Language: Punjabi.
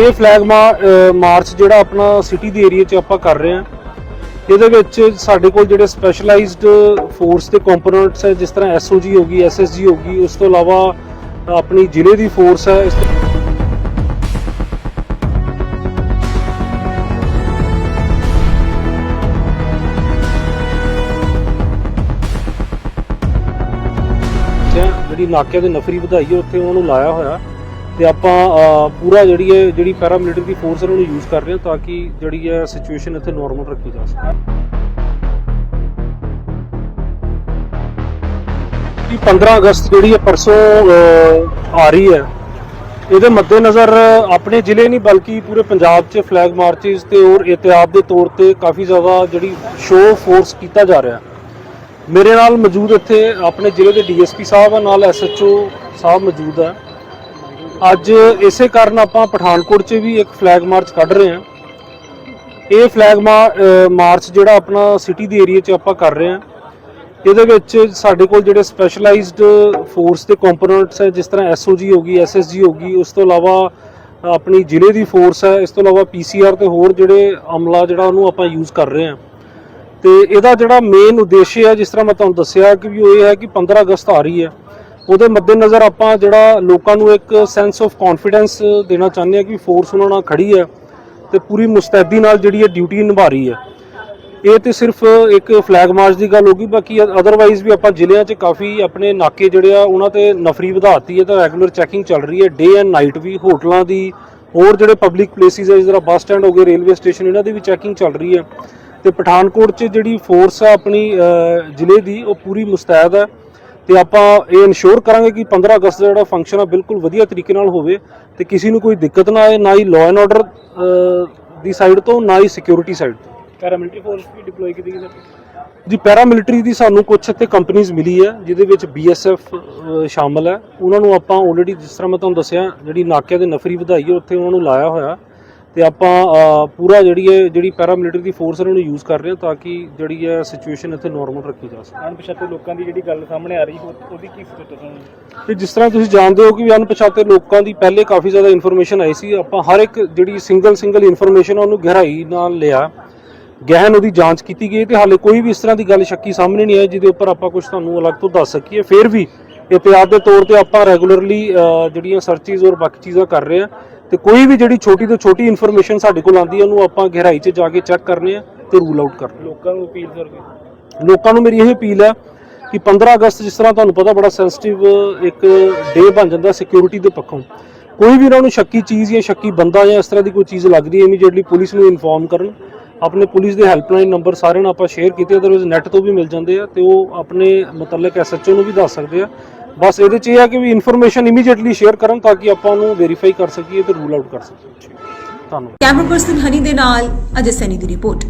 ਇਹ ਫਲੈਗ ਮਾਰਚ ਜਿਹੜਾ ਆਪਣਾ ਸਿਟੀ ਦੇ ਏਰੀਆ 'ਚ ਆਪਾਂ ਕਰ ਰਹੇ ਹਾਂ। ਇਹਦੇ ਵਿੱਚ ਸਾਡੇ ਕੋਲ ਜਿਹੜੇ ਸਪੈਸ਼ਲਾਈਜ਼ਡ ਫੋਰਸ ਦੇ ਕੰਪੋਨੈਂਟਸ ਹੈ ਜਿਸ ਤਰ੍ਹਾਂ ਐਸਓਜੀ ਹੋ ਗਈ ਐਸਐਸਜੀ ਹੋ ਗਈ ਉਸ ਤੋਂ ਇਲਾਵਾ ਆਪਣੀ ਜ਼ਿਲ੍ਹੇ ਦੀ ਫੋਰਸ ਹੈ ਇਸ ਤੋਂ ਹੈ, ਜਿਹੜੀ ਨਾਕਿਆਂ ਦੀ ਨਫਰੀ ਵਧਾਈ ਹੈ ਉੱਥੇ ਉਹਨਾਂ ਨੂੰ ਲਾਇਆ ਹੋਇਆ। ਤੇ ਆਪਾਂ ਪੂਰਾ ਜਿਹੜੀ ਹੈ ਜਿਹੜੀ ਪੈਰਾਮਿਲਟਰੀ ਦੀ ਫੋਰਸ ਹੈ ਉਹਨੂੰ ਯੂਜ਼ ਕਰ ਰਹੇ ਹਾਂ ਤਾਂ ਕਿ ਜਿਹੜੀ ਹੈ ਸਿਚੁਏਸ਼ਨ ਇੱਥੇ ਨਾਰਮਲ ਰੱਖੀ ਜਾ ਸਕੇ। ਕਿ 15 ਅਗਸਤ ਜਿਹੜੀ ਹੈ ਪਰਸੋਂ ਆ ਰਹੀ ਹੈ, ਇਹਦੇ ਮੱਦੇਨਜ਼ਰ ਆਪਣੇ ਜ਼ਿਲ੍ਹੇ ਨਹੀਂ ਬਲਕਿ ਪੂਰੇ ਪੰਜਾਬ 'ਚ ਫਲੈਗ ਮਾਰਚਸ ਤੇ ਔਰ ਇਤਿਆਦ ਦੇ ਤੌਰ ਤੇ ਕਾਫੀ ਜ਼ਿਆਦਾ ਜਿਹੜੀ ਸ਼ੋਅ ਫੋਰਸ ਕੀਤਾ ਜਾ ਰਿਹਾ। ਮੇਰੇ ਨਾਲ ਮੌਜੂਦ ਇੱਥੇ ਆਪਣੇ ਜ਼ਿਲ੍ਹੇ ਦੇ ਡੀਐਸਪੀ ਸਾਹਿਬ ਆ, ਨਾਲ ਐਸਐਚਓ ਸਾਹਿਬ ਮੌਜੂਦ ਆ। ਅੱਜ ਇਸੇ ਕਾਰਨ ਆਪਾਂ ਪਠਾਨਕੋਟ 'ਚ ਵੀ ਇੱਕ ਫਲੈਗ ਮਾਰਚ ਕੱਢ ਰਹੇ ਹਾਂ। ਇਹ ਫਲੈਗ ਮਾਰਚ ਜਿਹੜਾ ਆਪਣਾ ਸਿਟੀ ਦੇ ਏਰੀਆ 'ਚ ਆਪਾਂ ਕਰ ਰਹੇ ਹਾਂ। ਇਹਦੇ ਵਿੱਚ ਸਾਡੇ ਕੋਲ ਜਿਹੜੇ ਸਪੈਸ਼ਲਾਈਜ਼ਡ ਫੋਰਸ ਦੇ ਕੰਪੋਨੈਂਟਸ ਹੈ, ਜਿਸ ਤਰ੍ਹਾਂ ਐਸਓਜੀ ਹੋ ਗਈ ਐਸਐਸਜੀ ਹੋ ਗਈ, ਉਸ ਤੋਂ ਇਲਾਵਾ ਆਪਣੀ ਜ਼ਿਲ੍ਹੇ ਦੀ ਫੋਰਸ ਹੈ, ਇਸ ਤੋਂ ਇਲਾਵਾ ਪੀਸੀਆਰ ਤੇ ਹੋਰ ਜਿਹੜੇ ਅਮਲਾ ਜਿਹੜਾ ਉਹਨੂੰ ਆਪਾਂ ਯੂਜ਼ ਕਰ ਰਹੇ ਹਾਂ। ਤੇ ਇਹਦਾ ਜਿਹੜਾ ਮੇਨ ਉਦੇਸ਼ ਹੈ, ਜਿਸ ਤਰ੍ਹਾਂ ਮੈਂ ਤੁਹਾਨੂੰ ਦੱਸਿਆ ਕਿ ਵੀ ਉਹ ਇਹ ਹੈ ਕਿ 15 ਅਗਸਤ ਆ ਰਹੀ ਹੈ। ਉਹਦੇ ਮੱਦੇਨਜ਼ਰ ਆਪਾਂ ਜਿਹੜਾ ਲੋਕਾਂ ਨੂੰ ਇੱਕ ਸੈਂਸ ਆਫ ਕੌਨਫੀਡੈਂਸ ਦੇਣਾ ਚਾਹੁੰਦੇ ਹਾਂ ਕਿ ਫੋਰਸ ਉਹਨਾਂ ਨਾਲ ਖੜੀ ਹੈ ਤੇ ਪੂਰੀ ਮੁਸਤੈਦੀ ਨਾਲ ਜਿਹੜੀ ਹੈ ਡਿਊਟੀ ਨਿਭਾ ਰਹੀ ਹੈ। ਇਹ ਤੇ ਸਿਰਫ ਇੱਕ ਫਲੈਗ ਮਾਰਚ ਦੀ ਗੱਲ ਹੋਗੀ ਬਾਕੀ ਅਦਰਵਾਈਜ਼ ਵੀ ਆਪਾਂ ਜ਼ਿਲ੍ਹਿਆਂ 'ਚ ਕਾਫੀ ਆਪਣੇ ਨਾਕੇ ਜਿਹੜੇ ਆ ਉਹਨਾਂ ਤੇ ਨਫਰੀ ਵਧਾਤੀ ਹੈ ਤਾਂ ਰੈਗੂਲਰ ਚੈਕਿੰਗ ਚੱਲ ਰਹੀ ਹੈ। ਡੇ ਐਂਡ ਨਾਈਟ ਵੀ ਹੋਟਲਾਂ ਦੀ ਹੋਰ ਜਿਹੜੇ ਪਬਲਿਕ ਪਲੇਸਿਸ ਹੈ ਜਿਸ ਤਰ੍ਹਾਂ ਬੱਸ ਸਟੈਂਡ ਹੋ ਗਏ ਰੇਲਵੇ ਸਟੇਸ਼ਨ ਇਹਨਾਂ ਦੀ ਵੀ ਚੈਕਿੰਗ ਚੱਲ ਰਹੀ ਹੈ। ਤੇ ਪਠਾਨਕੋਟ 'ਚ ਜਿਹੜੀ ਫੋਰਸ ਆ ਆਪਣੀ ਜ਼ਿਲ੍ਹੇ ਦੀ, ਉਹ ਪੂਰੀ ਮੁਸਤੈਦ ਹੈ। ਤੇ ਆਪਾਂ ਇਹ ਇਨਸ਼ੋਰ ਕਰਾਂਗੇ ਕਿ 15 ਅਗਸਤ ਦਾ ਜਿਹੜਾ ਫੰਕਸ਼ਨ ਆ ਬਿਲਕੁਲ ਵਧੀਆ ਤਰੀਕੇ ਨਾਲ ਹੋਵੇ ਤੇ ਕਿਸੇ ਨੂੰ ਕੋਈ ਦਿੱਕਤ ਨਾ ਆਏ ਨਾ ਹੀ ਲਾਅ ਐਂਡ ਆਰਡਰ ਦੀ ਸਾਈਡ ਤੋਂ ਨਾ ਹੀ ਸਿਕਿਉਰਿਟੀ ਸਾਈਡ ਤੋਂ। ਪੈਰਾਮਿਲਟਰੀ ਫੋਰਸ ਵੀ ਡਿਪਲੋਏ ਕੀਤੀ ਗਈ ਜੀ ਪੈਰਾਮਿਲਟਰੀ ਦੀ ਸਾਨੂੰ ਕੁਝ ਇੱਥੇ ਕੰਪਨੀਆਂ ਮਿਲੀ ਹੈ ਜਿਹਦੇ ਵਿੱਚ ਬੀਐਸਐਫ ਸ਼ਾਮਲ ਹੈ। ਉਹਨਾਂ ਨੂੰ ਆਪਾਂ ਆਲਰੇਡੀ ਜਿਸ ਤਰ੍ਹਾਂ ਮੈਂ ਤੁਹਾਨੂੰ ਦੱਸਿਆ ਜਿਹੜੀ ਨਾਕਿਆਂ ਦੇ ਨਫਰੀ ਵਧਾਈ ਹੈ ਉੱਥੇ ਉਹਨਾਂ ਨੂੰ ਲਾਇਆ ਹੋਇਆ। ਤੇ ਆਪਾਂ ਪੂਰਾ ਜਿਹੜੀ ਹੈ ਜਿਹੜੀ ਪੈਰਾਮਿਲਟਰੀ ਦੀ ਫੋਰਸ ਉਹਨਾਂ ਨੂੰ ਯੂਜ਼ ਕਰ ਰਹੇ ਹਾਂ ਤਾਂ ਕਿ ਜਿਹੜੀ ਹੈ ਸਿਚੁਏਸ਼ਨ ਇੱਥੇ ਨਾਰਮਲ ਰੱਖੀ ਜਾ ਸਕੇ। ਅਣਪਛਾਤੇ ਲੋਕਾਂ ਦੀ ਜਿਹੜੀ ਗੱਲ ਸਾਹਮਣੇ ਆ ਰਹੀ ਉਹ- ਉਹਦੀ ਕੀ ਸਟੇਟਸ ਹੈ ਤੇ ਜਿਸ ਤਰ੍ਹਾਂ ਤੁਸੀਂ ਜਾਣਦੇ ਹੋ ਕਿ ਵੀ ਅਣਪਛਾਤੇ ਲੋਕਾਂ ਦੀ ਪਹਿਲੇ ਕਾਫੀ ਜ਼ਿਆਦਾ ਇਨਫੋਰਮੇਸ਼ਨ ਆਈ ਸੀ ਆਪਾਂ ਹਰ ਇੱਕ ਜਿਹੜੀ ਸਿੰਗਲ ਸਿੰਗਲ ਇਨਫੋਰਮੇਸ਼ਨ ਉਹਨੂੰ ਗਹਿਰਾਈ ਨਾਲ ਲਿਆ। ਗਹਿਨ ਉਹਦੀ ਜਾਂਚ ਕੀਤੀ ਗਈ ਤੇ ਹਾਲੇ ਕੋਈ ਵੀ ਇਸ ਤਰ੍ਹਾਂ ਦੀ ਗੱਲ ਸ਼ੱਕੀ ਸਾਹਮਣੇ ਨਹੀਂ ਆਈ ਜਿਹਦੇ ਉੱਪਰ ਆਪਾਂ ਕੁਝ ਤੁਹਾਨੂੰ ਅਲੱਗ ਤੋਂ ਦੱਸ ਸਕੀਏ। ਫਿਰ ਵੀ ਇਤਿਆਦ ਦੇ ਤੌਰ ਤੇ ਆਪਾਂ ਰੈਗੂਲਰਲੀ ਜਿਹੜੀਆਂ ਸਰਚਿਸ ਔਰ ਬਾਕੀ ਚੀਜ਼ਾਂ ਕਰ ਰਹੇ ਹਾਂ ਤੇ ਕੋਈ ਵੀ ਜਿਹੜੀ ਛੋਟੀ ਤੋਂ ਛੋਟੀ ਇਨਫੋਰਮੇਸ਼ਨ ਸਾਡੇ ਕੋਲ ਆਉਂਦੀ ਹੈ ਉਹਨੂੰ ਆਪਾਂ ਗਹਿਰਾਈ 'ਚ ਜਾ ਕੇ ਚੈੱਕ ਕਰਨੇ ਆ ਤੇ ਰੂਲ ਆਊਟ ਕਰਨੇ। ਲੋਕਾਂ ਨੂੰ ਅਪੀਲ ਸਰ ਕੀ ਲੋਕਾਂ ਨੂੰ ਮੇਰੀ ਇਹ ਅਪੀਲ ਹੈ ਕਿ 15 ਅਗਸਤ ਜਿਸ ਤਰ੍ਹਾਂ ਤੁਹਾਨੂੰ ਪਤਾ ਬੜਾ ਸੈਂਸਿਟਿਵ ਇੱਕ ਡੇ ਬਣ ਜਾਂਦਾ ਸਿਕਿਉਰਿਟੀ ਦੇ ਪੱਖੋਂ। ਕੋਈ ਵੀ ਉਹਨਾਂ ਨੂੰ ਸ਼ੱਕੀ ਚੀਜ਼ ਜਾਂ ਸ਼ੱਕੀ ਬੰਦਾ ਜਾਂ ਇਸ ਤਰ੍ਹਾਂ ਦੀ ਕੋਈ ਚੀਜ਼ ਲੱਗਦੀ ਹੈ ਇਮੀਡੀਏਟਲੀ ਪੁਲਿਸ ਨੂੰ ਇਨਫੋਰਮ ਕਰਨ। ਆਪਣੇ ਪੁਲਿਸ ਦੇ ਹੈਲਪਲਾਈਨ ਨੰਬਰ ਸਾਰਿਆਂ ਨੂੰ ਆਪਾਂ ਸ਼ੇਅਰ ਕੀਤੇ ਅਦਰਵਾਇਜ਼ ਨੈਟ ਤੋਂ ਵੀ ਮਿਲ ਜਾਂਦੇ ਆ ਤੇ ਉਹ ਆਪਣੇ ਮੁਤਲਕ ਐਸਐਚਓ ਨੂੰ ਵੀ ਦੱਸ ਸਕਦੇ ਆ। ਬਸ ਇਹਦੇ ਚ ਇਹ ਹੈ ਕਿ ਵੀ ਇਨਫੋਰਮੇਸ਼ਨ ਇਮੀਡੀਏਟਲੀ ਸ਼ੇਅਰ ਕਰਨ ਤਾਂ ਕਿ ਆਪਾਂ ਉਹਨੂੰ ਵੈਰੀਫਾਈ ਕਰ ਸਕੀਏ ਤੇ ਰੂਲ ਆਊਟ ਕਰ ਸਕੀਏ। ਧੰਨਵਾਦ। ਕੈਮਰਾ ਪਰਸਨ ਹਨੀ ਦੇ ਨਾਲ ਅਜੇ ਸੈਨੀ ਦੀ ਰਿਪੋਰਟ।